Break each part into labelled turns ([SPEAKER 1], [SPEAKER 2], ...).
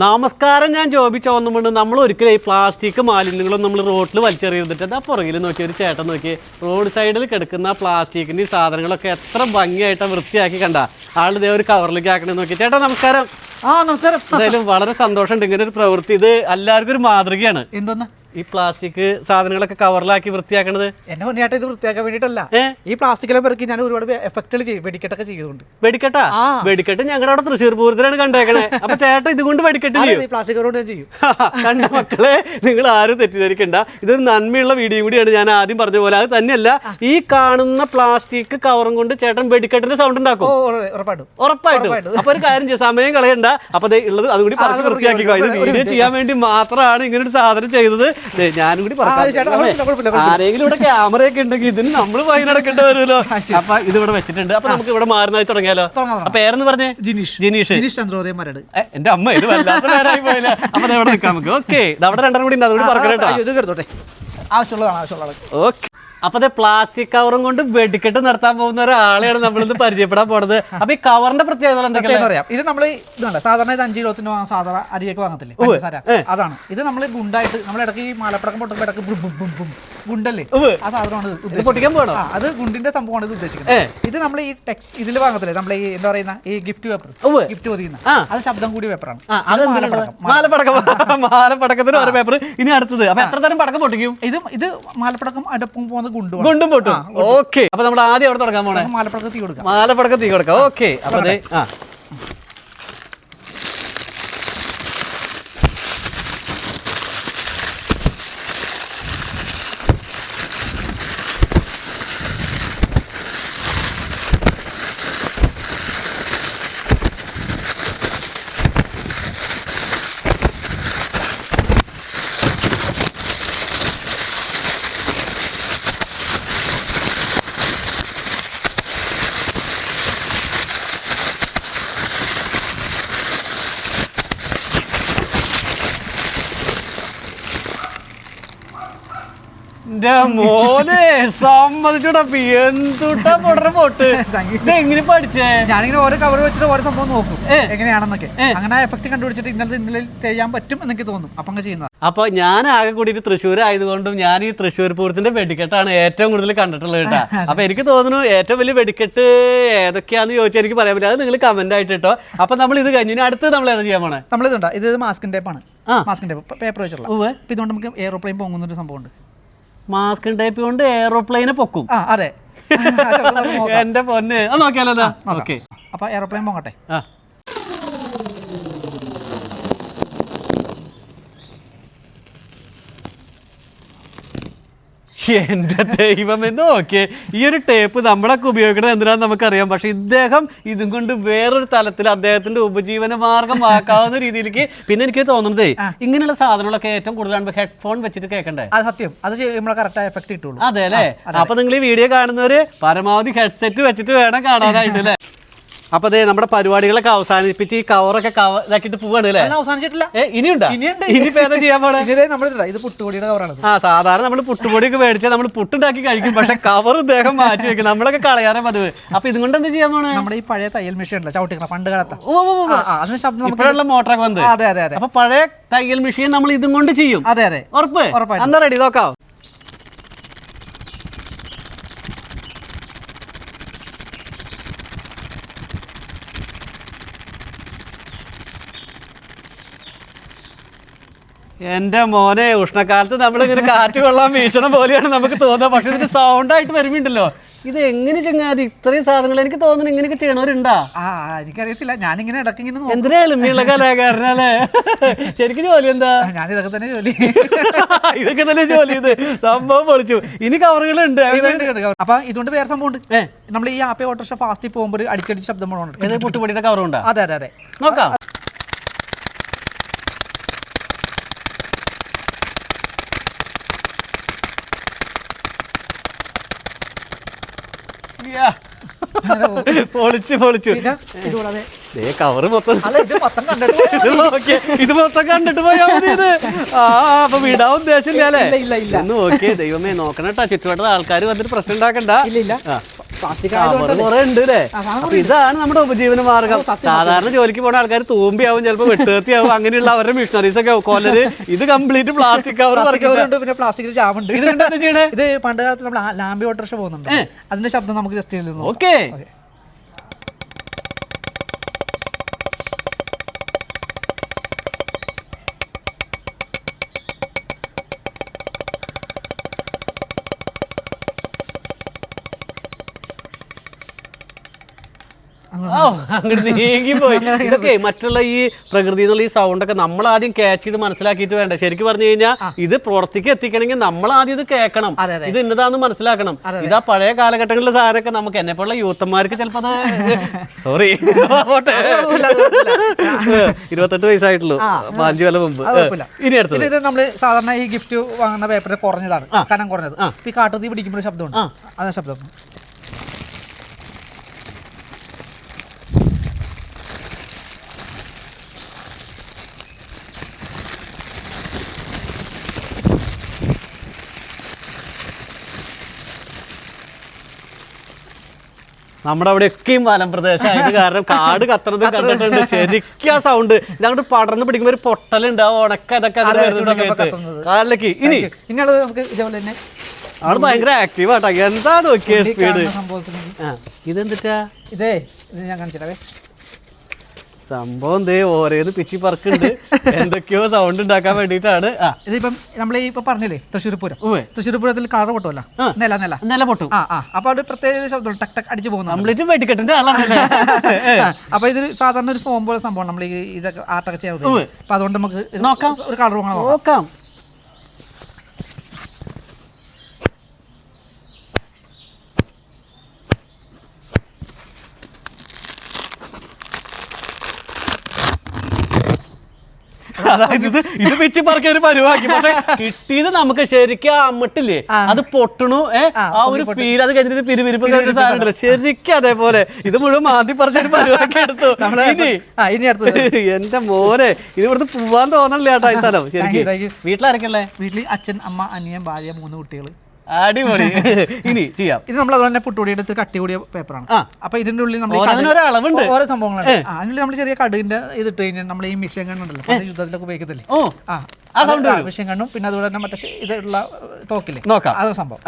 [SPEAKER 1] നമസ്കാരം ഞാൻ ജോബി ചോന്നുമുണ്ട് നമ്മൾ ഒരിക്കലും ഈ പ്ലാസ്റ്റിക് മാലിന്യങ്ങളും നമ്മൾ റോഡിൽ വലിച്ചെറിയുന്നിട്ട് അതാ പുറകിൽ നോക്കി ഒരു ചേട്ടൻ നോക്കി റോഡ് സൈഡിൽ കിടക്കുന്ന പ്ലാസ്റ്റിക്കിന്റെ സാധനങ്ങളൊക്കെ എത്ര ഭംഗിയായിട്ട് വൃത്തിയാക്കി കണ്ട. ആളുടെ ഒരു കവറിലേക്ക് ആക്കണേ നോക്കി. ചേട്ടാ നമസ്കാരം.
[SPEAKER 2] ആ നമസ്കാരം.
[SPEAKER 1] എന്തായാലും വളരെ സന്തോഷമുണ്ട്. ഇങ്ങനെ ഒരു പ്രവൃത്തി. ഇത് എല്ലാവർക്കും ഒരു മാതൃകയാണ്.
[SPEAKER 2] എന്തോന്ന്?
[SPEAKER 1] ഈ പ്ലാസ്റ്റിക് സാധനങ്ങളൊക്കെ കവറിലാക്കി വൃത്തിയാക്കണത്?
[SPEAKER 2] എന്നെ മുന്നേറ്റം ഇത് വൃത്തിയാക്കാൻ വേണ്ടിയിട്ടല്ല. ഈ പ്ലാസ്റ്റിക്കിലെ പെറുക്കി ഞാൻ ഒരുപാട് എഫക്റ്റുകൾ ചെയ്യും. വെടിക്കെട്ടൊക്കെ ചെയ്തുകൊണ്ട്.
[SPEAKER 1] വെടിക്കെട്ടാ. വെടിക്കെട്ട് ഞങ്ങളുടെ അവിടെ തൃശ്ശൂർ പൂരത്തിലാണ് കണ്ടേക്കണേ. അപ്പൊ ചേട്ടൻ ഇതുകൊണ്ട് വെടിക്കെട്ട് ചെയ്യും?
[SPEAKER 2] പ്ലാസ്റ്റിക് കൊണ്ട് ചെയ്യും.
[SPEAKER 1] കണ്ട മക്കളെ നിങ്ങൾ ആരും തെറ്റിദ്ധരിക്കണ്ട. ഇതൊരു നന്മയുള്ള വീഡിയോ കൂടിയാണ് ഞാൻ ആദ്യം പറഞ്ഞ പോലെ. അത് തന്നെയല്ല ഈ കാണുന്ന പ്ലാസ്റ്റിക് കവറും കൊണ്ട് ചേട്ടൻ വെടിക്കെട്ടിന്റെ സൗണ്ട് ഉണ്ടാക്കും.
[SPEAKER 2] ഉറ- ഉറപ്പായിട്ടും.
[SPEAKER 1] അപ്പൊ ഒരു കാര്യം ചെയ്യാം സമയം കളയണ്ട. അപ്പൊ ഉള്ളത് അതുകൂടി പറഞ്ഞു
[SPEAKER 2] വൃത്തിയാക്കി
[SPEAKER 1] വൃത്തിയാക്കിക്കോ ഇത് വീഡിയോ ചെയ്യാൻ വേണ്ടി മാത്രമാണ് ഇങ്ങനെ ഒരു സാധനം ചെയ്തത്. ഞാനും കൂടി. ആരെങ്കിലും ഇവിടെ ക്യാമറയൊക്കെ ഉണ്ടെങ്കിൽ ഇതിന് നമ്മൾ ഫൈൻ അടക്കേണ്ടി വരുമല്ലോ. അപ്പൊ ഇത് ഇവിടെ വെച്ചിട്ടുണ്ട്. അപ്പൊ നമുക്ക് ഇവിടെ മാറുന്നതായി തുടങ്ങിയാലോ? പേരെന്ന് പറഞ്ഞേ?
[SPEAKER 2] ജിനീഷ്.
[SPEAKER 1] ജിനീഷ്.
[SPEAKER 2] ജിനീഷ് ചന്ദ്രോദയം മരട്
[SPEAKER 1] ഏ, എന്റെ അമ്മ ഇത് വല്ലാത്ത പേരായി പോയില്ല. അപ്പൊ ഇവിടെ നിൽക്കാം നമുക്ക്. ഓക്കെ അവിടെ രണ്ടെണ്ണം കൂടി ഉണ്ട്. അതുകൂടി പറഞ്ഞു കേട്ടോ
[SPEAKER 2] ആവശ്യമുള്ളതാണ് ആവശ്യമുള്ളത്
[SPEAKER 1] ഓക്കെ അപ്പൊ ദേ പ്ലാസ്റ്റിക് കവറും കൊണ്ട് വെടിക്കെട്ട് നടത്താൻ പോകുന്ന ഒരാളെയാണ് നമ്മളിന്ന് പരിചയപ്പെടാൻ പോണത്. അപ്പൊ ഈ കവറിന്റെ പ്രത്യേകത എന്തൊക്കെയാണെന്ന്
[SPEAKER 2] പറയാം. ഇത് നമ്മൾ ഇതാണ് സാധാരണ ഇത് അഞ്ച് കിലോത്തിന് വാങ്ങാൻ സാധാരണ അരിയൊക്കെ വാങ്ങത്തില്ലേ. പഞ്ചസാര. അതാണ്. ഇത് നമ്മൾ ഗുണ്ടായിട്ട് നമ്മൾ ഇടയ്ക്ക് ഈ മാലപ്പടക്കം പൊട്ടുമ്പോൾ ഇടയ്ക്ക് ബും ബും ബും ബും. ഗുണ്ടല്ലേ. ആ സാധനമാണ്.
[SPEAKER 1] പൊട്ടിക്കാൻ പോകണം
[SPEAKER 2] അത് ഗുണ്ടിന്റെ സംഭവമാണ് ഇത് ഉദ്ദേശിക്കുന്നത്. ഇത് നമ്മൾ ഈ ടെക്സ്റ്റ് ഇതിൽ വാങ്ങത്തില്ലേ? നമ്മൾ ഈ എന്താ പറയുന്ന ഈ ഗിഫ്റ്റ് പേപ്പർ. ഗിഫ്റ്റ് പൊതിയുന്ന
[SPEAKER 1] ആ.
[SPEAKER 2] അത് ശബ്ദം കൂടി പേപ്പറാണ്
[SPEAKER 1] മാലപ്പടക്കം. മാലപ്പടക്കത്തിന് ഒരു പേപ്പർ ഇനി അടുത്തത്. അപ്പൊ എത്ര തരം പടക്കം പൊട്ടിക്കും?
[SPEAKER 2] ഇത് ഇത് മാലപ്പടക്കം അടുപ്പം പോകുന്ന ഗുണ്ടും
[SPEAKER 1] ഗുണ്ടും പൊട്ടും. ഓക്കെ. അപ്പൊ നമ്മൾ ആദ്യം അവിടെ തുടങ്ങാൻ പോണേ?
[SPEAKER 2] മാലപ്പടക്കം തീ കൊടുക്കാം.
[SPEAKER 1] മാലപ്പടക്കം തീ കൊടുക്കാം. ഓക്കെ. അപ്പൊ ആ. എന്റെ മോനെ സമ്മതിച്ചോടപ്പ എന്തുട്ടാ പൊടറ പോട്ട് എങ്ങനെ പഠിച്ചേ?
[SPEAKER 2] ഞാനിങ്ങനെ ഓരോ കവർ വെച്ചിട്ട് ഓരോ സംഭവം നോക്കും. എങ്ങനെയാണെന്നൊക്കെ. അങ്ങനെ എഫക്ട് കണ്ടുപിടിച്ചിട്ട് ഇന്നലെ ഇന്നലെ ചെയ്യാൻ പറ്റും എന്നൊക്കെ തോന്നും. അപ്പൊ അങ്ങനെ ചെയ്യുന്നത്.
[SPEAKER 1] അപ്പൊ ഞാൻ ആകെ കൂടിയിട്ട് തൃശ്ശൂർ ആയതുകൊണ്ടും ഞാൻ ഈ തൃശ്ശൂർ പൂരത്തിന്റെ വെടിക്കെട്ടാണ് ഏറ്റവും കൂടുതൽ കണ്ടിട്ടുള്ളത് കേട്ടോ. അപ്പൊ എനിക്ക് തോന്നുന്നു ഏറ്റവും വലിയ വെടിക്കെട്ട് ഏതൊക്കെയാന്ന് ചോദിച്ചാൽ എനിക്ക് പറയാൻ പറ്റില്ല. അത് നിങ്ങൾ കമന്റ് ആയിട്ട് കേട്ടോ അപ്പൊ നമ്മൾ ഇത് കഴിഞ്ഞു അടുത്ത് നമ്മൾ ഏതാ ചെയ്യാൻ പോണേ?
[SPEAKER 2] നമ്മളിതുണ്ടോ. ഇത് മാസ്കിൻ ടേപ്പാണ്
[SPEAKER 1] മാസ്കിന്റെ
[SPEAKER 2] മാസ്കിൻ ടേപ്പ് പേപ്പർ വെച്ചിട്ടുള്ള. ഇതുകൊണ്ട് നമുക്ക് എയറോപ്ലെയിൻ പൊങ്ങുന്ന ഒരു സംഭവമുണ്ട്.
[SPEAKER 1] മാസ്ക് ടൈപ്പ് കൊണ്ട് എയറോപ്ലെയിനെ പൊക്കും.
[SPEAKER 2] ആ അതെ.
[SPEAKER 1] എന്റെ പൊന്ന്. നോക്കിയാലോ ഓക്കെ
[SPEAKER 2] അപ്പൊ എയറോപ്ലെയിൻ പോകട്ടെ
[SPEAKER 1] ആ. എന്റെ ദൈവം എന്ന് ഓക്കെ. ഈ ഒരു ടേപ്പ് നമ്മളൊക്കെ ഉപയോഗിക്കുന്നത് എന്തിനാന്ന് നമുക്കറിയാം. പക്ഷെ ഇദ്ദേഹം ഇതും കൊണ്ട് വേറൊരു തലത്തിൽ അദ്ദേഹത്തിന്റെ ഉപജീവന മാർഗം ആക്കാവുന്ന രീതിയിലേക്ക് പിന്നെ എനിക്ക് തോന്നുന്നത് ഇങ്ങനെയുള്ള സാധനങ്ങളൊക്കെ ഏറ്റവും കൂടുതലാണ് ഹെഡ്ഫോൺ വെച്ചിട്ട് കേൾക്കണ്ടേ?
[SPEAKER 2] അത് സത്യം. അത് നമ്മളെ കറക്റ്റ് എഫക്ട് കിട്ടുള്ളൂ.
[SPEAKER 1] അതെ അല്ലേ? അപ്പൊ നിങ്ങൾ ഈ വീഡിയോ കാണുന്നവര് പരമാവധി ഹെഡ്സെറ്റ് വെച്ചിട്ട് വേണം കാണാനായിട്ട് അല്ലേ? അപ്പൊ അതെ നമ്മുടെ പരിപാടികളൊക്കെ അവസാനിപ്പിച്ച് ഈ കവറൊക്കെ കവർ ഇതാക്കിയിട്ട് പോവാണ് അല്ലേ?
[SPEAKER 2] അവസാനിച്ചിട്ടില്ല.
[SPEAKER 1] ഇനിയുണ്ടോ?
[SPEAKER 2] ഇനിയുണ്ട്.
[SPEAKER 1] ഇനി ഏതാ ചെയ്യാൻ പോണേ?
[SPEAKER 2] ഇതേ പുട്ടുപൊടിയുടെ കവറാണ്
[SPEAKER 1] ആ സാധാരണ നമ്മൾ പുട്ടുപൊടിയൊക്കെ മേടിച്ചാൽ നമ്മൾ പുട്ടുണ്ടാക്കി കഴിക്കും പക്ഷെ കവർ ഇദ്ദേഹം മാറ്റി വെക്കും. നമ്മളൊക്കെ കളയാറേ പതിവ്. അപ്പൊ ഇതുകൊണ്ട് എന്ത് ചെയ്യാൻ പോണേ?
[SPEAKER 2] നമ്മുടെ ഈ പഴയ തയ്യൽ മെഷീൻ ഉണ്ടല്ലോ ചവിട്ടിക്കണ പണ്ട് കടത്ത
[SPEAKER 1] ഓ, ഓ, ഓ, ഓ.
[SPEAKER 2] അതിന് ശബ്ദം
[SPEAKER 1] ഇപ്പോഴുള്ള മോട്ടറൊക്കെ വന്ന്
[SPEAKER 2] അതെ അതെ അതെ.
[SPEAKER 1] അപ്പൊ പഴയ തയ്യൽ മെഷീൻ നമ്മൾ ഇതും കൊണ്ട് ചെയ്യും.
[SPEAKER 2] അതെ അതെ.
[SPEAKER 1] ഉറപ്പ്?
[SPEAKER 2] ഉറപ്പായി
[SPEAKER 1] എന്താ റെഡി നോക്കാം. എന്റെ മോനെ ഉഷ്ണക്കാലത്ത് നമ്മൾ ഇങ്ങനെ കാറ്റ് കൊള്ളാൻ വീശണ പോലെയാണ് നമുക്ക് തോന്നുക പക്ഷെ ഇതിന്റെ സൗണ്ട് ആയിട്ട് വരുമ്പോണ്ടല്ലോ ഇത് എങ്ങനെ ചങ്ങാതി? ഇത്രയും സാധനങ്ങൾ എനിക്ക് തോന്നുന്നു ഇങ്ങനെയൊക്കെ ചെയ്യണവരുണ്ടാ?
[SPEAKER 2] ആ എനിക്കറിയത്തില്ല. ഞാനിങ്ങനെ ഇടയ്ക്ക് ഇങ്ങനെ നോക്കും.
[SPEAKER 1] എന്തിനാ എളിമയുള്ള കലാകാരനല്ലേ? ശരിക്കും ജോലി എന്താ?
[SPEAKER 2] ഞാൻ ഇതൊക്കെ തന്നെ ജോലി.
[SPEAKER 1] ഇതൊക്കെ തന്നെ ജോലി ഇത്. സംഭവം പൊളിച്ചു. ഇനി കവറുകളുണ്ട്.
[SPEAKER 2] ഇതുണ്ട്, അപ്പൊ ഇതുകൊണ്ട് വേറെ സംഭവം ഉണ്ട് നമ്മൾ ഈ ആപ്പി ഓട്ടോറിക്ഷ ഫാസ്റ്റിൽ പോകുമ്പോൾ അടിച്ചടിച്ച് ശബ്ദം
[SPEAKER 1] പോകണം പുട്ടുപൊടിയുടെ കവറുണ്ടാ?
[SPEAKER 2] അതെ അതെ അതെ.
[SPEAKER 1] നോക്കാം. പൊളിച്ചു പൊളിച്ചു. ദേ കവറ് മൊത്തം.
[SPEAKER 2] അല്ല ഇത് മൊത്തം കണ്ടിട്ട്
[SPEAKER 1] പോയാ മതി. ഇത് ആ അപ്പൊ വിടാൻ ഉദ്ദേശമില്ല അല്ലേ?
[SPEAKER 2] ഇല്ല, ഇല്ല, ഇല്ല.
[SPEAKER 1] ഒന്ന് നോക്കിയേ ദൈവമേ നോക്കണട്ടാ. കേട്ടോ ചുറ്റുവട്ടത്ത് ആൾക്കാർ വന്നിട്ട് പ്രശ്നം ഉണ്ടാക്കണ്ട.
[SPEAKER 2] ഇല്ല
[SPEAKER 1] ഇതാണ് നമ്മുടെ ഉപജീവന മാർഗം. സാധാരണ ജോലിക്ക് പോണ ആൾക്കാർ തൂമ്പിയാവും ചിലപ്പോൾ വെട്ടുകത്തിയാവും അങ്ങനെയുള്ള അവരുടെ മിഷണറീസ് ഒക്കെ കൊല്ലര് ഇത് കംപ്ലീറ്റ് പ്ലാസ്റ്റിക് കവർ
[SPEAKER 2] ഉണ്ട് പിന്നെ പ്ലാസ്റ്റിക് ജാമുണ്ട്.
[SPEAKER 1] ഇത്
[SPEAKER 2] പണ്ട് കാലത്ത് നമ്മൾ ലാമ്പി ഓട്ടോറിക്ഷ പോകുന്നുണ്ട്. അതിന്റെ ശബ്ദം നമുക്ക് ജസ്റ്റ്.
[SPEAKER 1] ഓക്കെ. അങ്ങോട്ട് നീങ്ങി പോയി. ഇതൊക്കെ മറ്റുള്ള ഈ പ്രകൃതി എന്നുള്ള ഈ സൗണ്ട് ഒക്കെ നമ്മൾ ആദ്യം ക്യാച്ച് ചെയ്ത് മനസ്സിലാക്കിയിട്ട് വേണ്ട? ശരിക്കും പറഞ്ഞു കഴിഞ്ഞാൽ ഇത് പുറത്തേക്ക് എത്തിക്കണമെങ്കിൽ നമ്മൾ ആദ്യം ഇത് കേൾക്കണം. ഇത് ഇന്നതാന്ന് മനസ്സിലാക്കണം. ഇതാ പഴയ കാലഘട്ടങ്ങളിലെ സാധനമൊക്കെ നമുക്ക് എന്നെ പോലുള്ള യൂത്തന്മാർക്ക് ചിലപ്പോ സോറി ഇരുപത്തെട്ട് വയസ്സായിട്ടുള്ളൂ. അഞ്ചു കൊല്ലം മുമ്പ്. ഇനി അടുത്തത്.
[SPEAKER 2] ഇത് നമ്മൾ സാധാരണ ഈ ഗിഫ്റ്റ് വാങ്ങുന്ന പേപ്പർ കുറഞ്ഞതാണ്. കനം കുറഞ്ഞത്. ഈ കാട്ടുതീ പിടിക്കുമ്പോൾ ശബ്ദമുണ്ട്. അതാ ശബ്ദം.
[SPEAKER 1] നമ്മുടെ അവിടെ ഒക്കെയും വനം പ്രദേശമായത് കാരണം കാട് കത്തുന്നത് കണ്ടിട്ടുണ്ട്. ശരിക്കും ആ സൗണ്ട് ഇതങ്ങോട്ട് പടർന്ന് പിടിക്കുമ്പോ ഒരു പൊട്ടലുണ്ട് ആ ഉണക്ക ഇതൊക്കെ വരുന്ന സമയത്ത്. കാലിലേക്ക്. ഇനി
[SPEAKER 2] ഇനിയുള്ളത് നമുക്ക് ഇതേപോലെ തന്നെ
[SPEAKER 1] അവിടെ ഭയങ്കര ആക്റ്റീവ് ആട്ടോ. എന്താ നോക്കിയ
[SPEAKER 2] ഇതെന്താ
[SPEAKER 1] സ്പീഡ്
[SPEAKER 2] കാണുന്ന
[SPEAKER 1] ഇതെന്തിട്ടാ?
[SPEAKER 2] ഇതേ ഇത് ഞാൻ കാണിച്ചിട്ടേ
[SPEAKER 1] സംഭവം ദേ ഓരോന്ന് പിച്ചി പറക്കുണ്ട് എന്തൊക്കെയോ സൗണ്ട് ഉണ്ടാക്കാൻ വേണ്ടിയിട്ടാണ്. ആ.
[SPEAKER 2] ഇതിപ്പം നമ്മൾ ഇപ്പൊ പറഞ്ഞില്ലേ തൃശ്ശൂർ പൂരം. തൃശ്ശൂർ പൂരത്തിൽ കളർ പൊട്ടുമല്ലോ നില നില.
[SPEAKER 1] നില പൊട്ടും.
[SPEAKER 2] ആ ആ. അപ്പൊ അവിടെ പ്രത്യേക ശബ്ദം ടക് ടക് അടിച്ചു പോകുന്നു
[SPEAKER 1] കംപ്ലീറ്റ് വെടിക്കെട്ടിന്റെ
[SPEAKER 2] അപ്പൊ ഇതൊരു സാധാരണ ഒരു ഫോം പോലെ സംഭവം നമ്മൾ ഇതൊക്കെ ആർട്ടൊക്കെ ചെയ്യാൻ. അപ്പൊ അതുകൊണ്ട് നമുക്ക്
[SPEAKER 1] നോക്കാം.
[SPEAKER 2] ഒരു കളർ
[SPEAKER 1] നോക്കാം. അതായത് ഇത് ഇത് വെച്ച് പറക്കി ഒരു പരിവാക്കി. പക്ഷെ കിട്ടിയത് നമുക്ക് ശരിക്കും ആ അമ്മട്ടില്ലേ? അത് പൊട്ടണു ഏ?
[SPEAKER 2] ആ,
[SPEAKER 1] ഒരു ഫീൽ അത് കഴിഞ്ഞിട്ട് പിരിപിരിപ്പ് സാധനം ശരിക്കും അതേപോലെ. ഇത് മുഴുവൻ ആദ്യം പറഞ്ഞൊരു പരിവാക്കി എടുത്തു. ഇനി എന്റെ മോനെ ഇത് ഇവിടുന്ന് പോവാൻ തോന്നണില്ല ആ ഈ സ്ഥലം. ശരിക്കും. വീട്ടിലാരൊക്കെയല്ലേ
[SPEAKER 2] വീട്ടിൽ അച്ഛൻ അമ്മ അനിയൻ ഭാര്യ മൂന്ന് കുട്ടികൾ
[SPEAKER 1] അടിപൊളി. ഇനി ചെയ്യാം.
[SPEAKER 2] ഇത് നമ്മൾ അതുപോലെ തന്നെ പുട്ടുപൊടി എടുത്ത് കട്ടി കൂടിയ പേപ്പറാണ്. അപ്പൊ ഇതിന്റെ ഉള്ളിൽ നമ്മൾ
[SPEAKER 1] അളവുണ്ട്.
[SPEAKER 2] ഓരോ സംഭവങ്ങളുണ്ട്. അതിനുള്ളിൽ നമ്മൾ ചെറിയ കടുകിന്റെ ഇതിട്ട് കഴിഞ്ഞാൽ നമ്മൾ ഈ മിഷ്യൻ കണ്ണുണ്ടല്ലോ. യുദ്ധത്തിലൊക്കെ ഉപയോഗിക്കത്തില്ലേ? ആ
[SPEAKER 1] ആ വരും.
[SPEAKER 2] മിഷ്യൻ കണ്ണും പിന്നെ അതുപോലെ തന്നെ മറ്റേ ഇതുള്ള തോക്കില്ലേ?
[SPEAKER 1] നോക്കാം.
[SPEAKER 2] അതൊരു സംഭവം.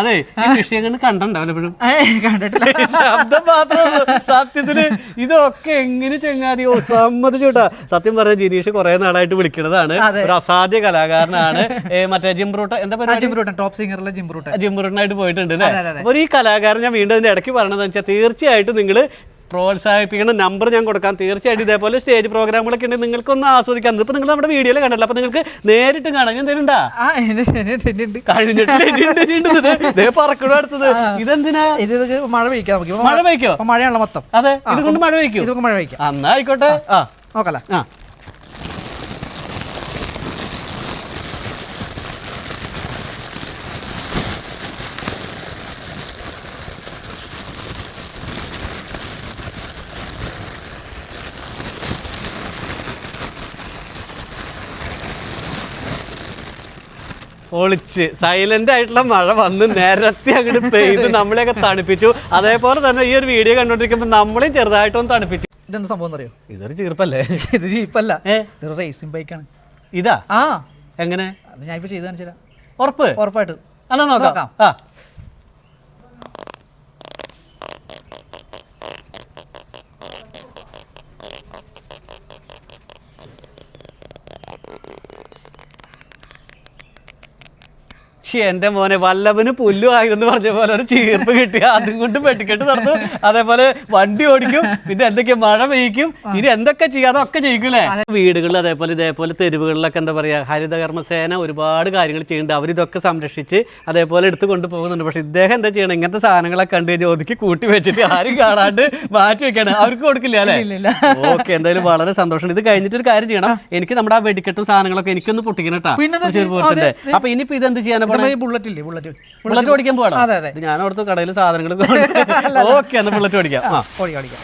[SPEAKER 1] അതെ ഈ വിഷയം കണ്ട് കണ്ടുണ്ടാവില്ല എപ്പോഴും
[SPEAKER 2] കണ്ടിട്ടില്ല.
[SPEAKER 1] ശബ്ദം മാത്രമേ ഉള്ളൂ. സത്യത്തിൽ ഇതൊക്കെ എങ്ങനെ ചെങ്ങാതിയോ സമ്മതിച്ചോട്ടാ സത്യം പറഞ്ഞ ജിനീഷ് കുറെ നാളായിട്ട് വിളിക്കുന്നതാണ്. ഒരു അസാധ്യ കലാകാരനാണ്. മറ്റേ ജിംബ്രൂട്ട എന്താ പറയുക
[SPEAKER 2] ടോപ്പ് സിംഗറിലെ ജിംബ്രൂട്ട
[SPEAKER 1] ജിംബ്രൂട്ടനായിട്ട് പോയിട്ടുണ്ട് അല്ലേ. അപ്പോൾ ഈ കലാകാരൻ ഞാൻ വീണ്ടും ഇതിന്റെ ഇടയ്ക്ക് പറഞ്ഞതെന്ന് വെച്ചാൽ തീർച്ചയായിട്ടും നിങ്ങൾ പ്രോത്സാഹിപ്പിക്കണം നമ്പർ ഞാൻ കൊടുക്കാം. തീർച്ചയായിട്ടും ഇതേപോലെ സ്റ്റേജ് പ്രോഗ്രാമുകളൊക്കെ ഉണ്ട്. നിങ്ങൾക്ക് ഒന്ന് ആസ്വദിക്കാം. ഇപ്പൊ നിങ്ങൾ നമ്മുടെ വീഡിയോയിൽ കണ്ടല്ലോ. അപ്പൊ നിങ്ങൾക്ക് നേരിട്ട് കാണാൻ ഞാൻ തരുണ്ടാ കഴിഞ്ഞിട്ട് പറക്കണു അടുത്തത്. ഇതെന്തിനാ?
[SPEAKER 2] ഇത് മഴ പെയ്ക്കാം നമുക്ക്
[SPEAKER 1] മഴ പെയ്ക്കോ?
[SPEAKER 2] മഴയാണല്ലോ മൊത്തം.
[SPEAKER 1] അതെ. ഇതുകൊണ്ട് മഴ പെയ്ക്കും?
[SPEAKER 2] മഴ പെയ്ക്കാം
[SPEAKER 1] എന്നാ ആയിക്കോട്ടെ. ആ
[SPEAKER 2] നോക്കല്ലേ
[SPEAKER 1] ആ. ഒളിച്ച്. സൈലന്റ് ആയിട്ടുള്ള മഴ വന്ന് നേരത്തെ അങ്ങോട്ട് പെയ്ത് നമ്മളെയൊക്കെ തണുപ്പിച്ചു. അതേപോലെ തന്നെ ഈ ഒരു വീഡിയോ കണ്ടോണ്ടിരിക്കുമ്പോൾ നമ്മളെയും ചെറുതായിട്ടൊന്ന് തണുപ്പിച്ചു.
[SPEAKER 2] ഇതെന്ത് സംഭവം അറിയോ?
[SPEAKER 1] ഇതൊരു ചീർപ്പല്ലേ
[SPEAKER 2] ഇത് ജീപ്പല്ല.
[SPEAKER 1] ഇതൊരു
[SPEAKER 2] ഇത് റേസിംഗ് ബൈക്കാണ്
[SPEAKER 1] ഇതാ?
[SPEAKER 2] ആ.
[SPEAKER 1] എങ്ങനെ?
[SPEAKER 2] അത് ഞാൻ ഇപ്പൊ ചെയ്ത് കാണിച്ചു
[SPEAKER 1] ഉറപ്പ്?
[SPEAKER 2] ഉറപ്പായിട്ട്.
[SPEAKER 1] എന്നാ നോക്കാം.
[SPEAKER 2] നോക്കാം.
[SPEAKER 1] ആ. ശ്ശേ, എന്റെ മോനെ വല്ലവന് പുല്ലു ആയിരുന്നു പറഞ്ഞ പോലെ ഒരു ചീർപ്പ് കിട്ടി. അതും കൊണ്ട് പെട്ടിക്കെട്ട് നടന്നു അതേപോലെ വണ്ടി ഓടിക്കും പിന്നെ എന്തൊക്കെ മഴ പെയ്യിക്കും ഇനി എന്തൊക്കെ ചെയ്യാം അതൊക്കെ ചെയ്യിക്കൂലേ വീടുകളിൽ അതേപോലെ ഇതേപോലെ തെരുവുകളിലൊക്കെ എന്താ പറയാ ഹരിതകർമ്മസേന ഒരുപാട് കാര്യങ്ങൾ ചെയ്യുന്നുണ്ട്. അവരിതൊക്കെ സംരക്ഷിച്ച് അതേപോലെ എടുത്തു കൊണ്ടുപോകുന്നുണ്ട് പക്ഷെ ഇദ്ദേഹം എന്താ ചെയ്യണം ഇങ്ങനത്തെ സാധനങ്ങളൊക്കെ കണ്ട് കഴിഞ്ഞാൽ ഒതുക്കി കൂട്ടി വെച്ചിട്ട് ആരും കാണാണ്ട് മാറ്റി വെക്കാണ്. അവർക്ക് കൊടുക്കില്ല അല്ലേ. ഓക്കെ എന്തായാലും വളരെ സന്തോഷം ഇത് കഴിഞ്ഞിട്ട് ഒരു കാര്യം ചെയ്യണം. എനിക്ക് നമ്മുടെ ആ വെടിക്കെട്ടും സാധനങ്ങളൊക്കെ എനിക്കൊന്ന് പൊട്ടിക്കണം കേട്ടാ അപ്പൊ ഇനിയിപ്പോ ഇത് എന്ത് ചെയ്യാനാ?
[SPEAKER 2] നമ്മുടെ ഈ ബുള്ളറ്റ്. ഇല്ലേ ബുള്ളറ്റ്
[SPEAKER 1] ബുള്ളറ്റ് ഓടിക്കാൻ പോകണം
[SPEAKER 2] അതെ, അതെ.
[SPEAKER 1] ഞാൻ അവിടുത്തെ കടയിൽ സാധനങ്ങൾ ഓക്കെ എന്നാൽ ബുള്ളറ്റ് ഓടിക്കാം. ഓടി
[SPEAKER 2] ഓടിക്കാം.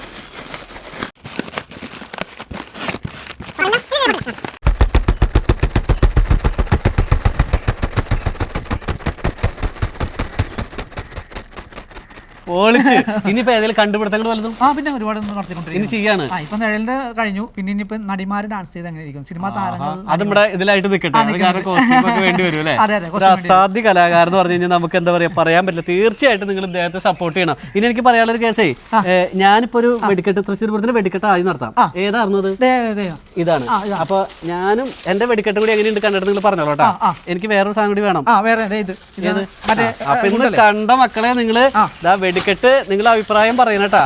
[SPEAKER 1] ഓളിച്ച് ഇനിയിപ്പോ ഏതെങ്കിലും കണ്ടുപിടുത്തങ്ങൾ വല്ലതും?
[SPEAKER 2] ആ പിന്നെ ഒരുപാട്
[SPEAKER 1] ഇനി
[SPEAKER 2] നടത്തിക്കൊണ്ടിരിക്കുന്നു.
[SPEAKER 1] ചെയ്യാണ്
[SPEAKER 2] ആ ഇപ്പൊ നിഴലിന്റെ കഴിഞ്ഞു. പിന്നെ ഇനിയിപ്പോ നടിമാര് ഡാൻസ് ചെയ്ത് അങ്ങനെ ഇരിക്കും സിനിമാ താരങ്ങൾ
[SPEAKER 1] അത് നമ്മുടെ ഇതിലായിട്ട് നിൽക്കട്ടെ അത് കാരണം കോസ്റ്റ്യൂം ഒക്കെ വേണ്ടി വരും അല്ലേ?
[SPEAKER 2] അതെ അതെ
[SPEAKER 1] ഒരു അസാധ്യ കലാകാരൻ എന്ന് പറഞ്ഞു കഴിഞ്ഞാൽ നമുക്ക് എന്താ പറയാ പറയാൻ പറ്റില്ല. തീർച്ചയായിട്ടും നിങ്ങൾ ഇദ്ദേഹത്തെ സപ്പോർട്ട് ചെയ്യണം. ഇനി എനിക്ക് പറയാനുള്ള ഒരു കേസേ ഏ, ഞാനിപ്പോ ഒരു വെടിക്കെട്ട് തൃശ്ശൂർ പൂരത്തിന് വെടിക്കെട്ട് ആദ്യം നടത്താം. ഏതായിരുന്നു അത്?
[SPEAKER 2] ദേ, ദേ,
[SPEAKER 1] ഇതാണ്. അപ്പൊ ഞാനും എന്റെ വെടിക്കെട്ട് കൂടി എങ്ങനെയുണ്ട് കണ്ടിട്ട് നിങ്ങൾ പറഞ്ഞോളൂ കേട്ടോ. എനിക്ക് വേറൊരു സാധനം കൂടി വേണം.
[SPEAKER 2] ആ വേറെ ദേ ഇത്. ഇത് മറ്റേ
[SPEAKER 1] അപ്പൊ ഇന്ന് കണ്ട മക്കളെ നിങ്ങൾ ഇതാ വെടിക്കെട്ട് നിങ്ങൾ അഭിപ്രായം പറയണട്ടാ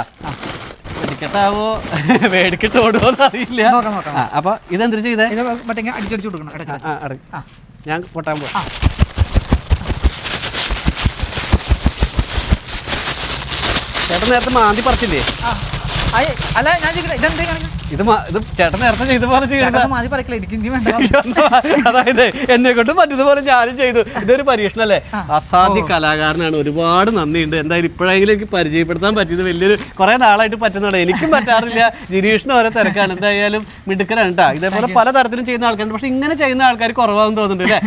[SPEAKER 1] വെടിക്കെട്ടാവോ? വെടിക്കെട്ട് ഓടുമോ അറിയില്ല. അപ്പൊ ഇതെന്തിനു ചെയ്തേ
[SPEAKER 2] അടിച്ചടിച്ചു കൊടുക്കണം.
[SPEAKER 1] ഞാൻ പൊട്ടാൻ പോവാ.
[SPEAKER 2] ആ.
[SPEAKER 1] ചേട്ടൻ നേരത്തെ മാന്തി പറിച്ചില്ലേ?
[SPEAKER 2] അല്ല ഞാൻ ചോദിക്കട്ടെ ഇതെന്തേ കാണിക്കുന്നത്
[SPEAKER 1] ഇത് ഇത് ചേട്ടൻ നേരത്തെ ചെയ്ത
[SPEAKER 2] മാതി പറക്കില്ല എനിക്ക് വേണ്ട.
[SPEAKER 1] അതായത് എന്നെ കൊണ്ട് മറ്റേതുപോലെ പോലെ ഞാനും ചെയ്തു. ഇതൊരു പരീക്ഷണല്ലേ? അസാധ്യ കലാകാരനാണ്. ഒരുപാട് നന്ദിയുണ്ട്. എന്തായാലും ഇപ്പോഴെങ്കിലും എനിക്ക് പരിചയപ്പെടുത്താൻ പറ്റിയത് വലിയൊരു കുറെ നാളായിട്ട് പറ്റുന്നതാണ് എനിക്കും പറ്റാറില്ല. ജിനീഷിന് ഓരോ തിരക്കാണ്. എന്തായാലും മിടുക്കരാണ് കേട്ടോ. ഇതേപോലെ പല തരത്തിലും ചെയ്യുന്ന ആൾക്കാരുണ്ട്. പക്ഷെ ഇങ്ങനെ ചെയ്യുന്ന ആൾക്കാർ കുറവാന്ന് തോന്നുന്നുണ്ട് അല്ലേ?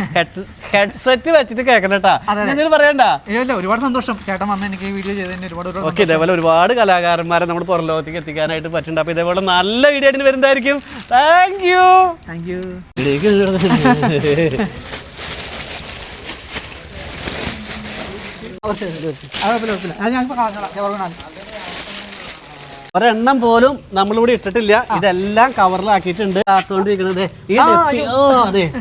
[SPEAKER 1] ഹെഡ്സെറ്റ് വെച്ചിട്ട് കേൾക്കണം കേട്ടാ. എന്തെങ്കിലും പറയണ്ട?
[SPEAKER 2] ഒരുപാട് സന്തോഷം. ചേട്ടൻ വന്ന് എനിക്ക് വീഡിയോ ചെയ്തതിന് ഒരുപാട്
[SPEAKER 1] ഓക്കെ ഇതേപോലെ ഒരുപാട് കലാകാരന്മാരെ നമ്മൾ പുറം ലോകത്തേക്ക് എത്തിക്കാനായിട്ട് പറ്റുന്നുണ്ട്. അപ്പൊ ഇതേപോലെ നല്ല വീഡിയോ ആയിട്ട് വരുന്നതായിരിക്കും. താങ്ക് യു
[SPEAKER 2] താങ്ക് യു
[SPEAKER 1] ഒരെണ്ണം പോലും നമ്മളിവിടെ ഇട്ടിട്ടില്ല. ഇതെല്ലാം കവറിലാക്കിയിട്ടുണ്ട് കാത്തുകൊണ്ടിരിക്കുന്നത്. ഈ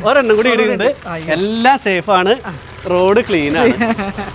[SPEAKER 1] ഒരെണ്ണം കൂടി ഇടുന്നുണ്ട് എല്ലാം സേഫാണ് ആണ്. റോഡ് ക്ലീനാണ്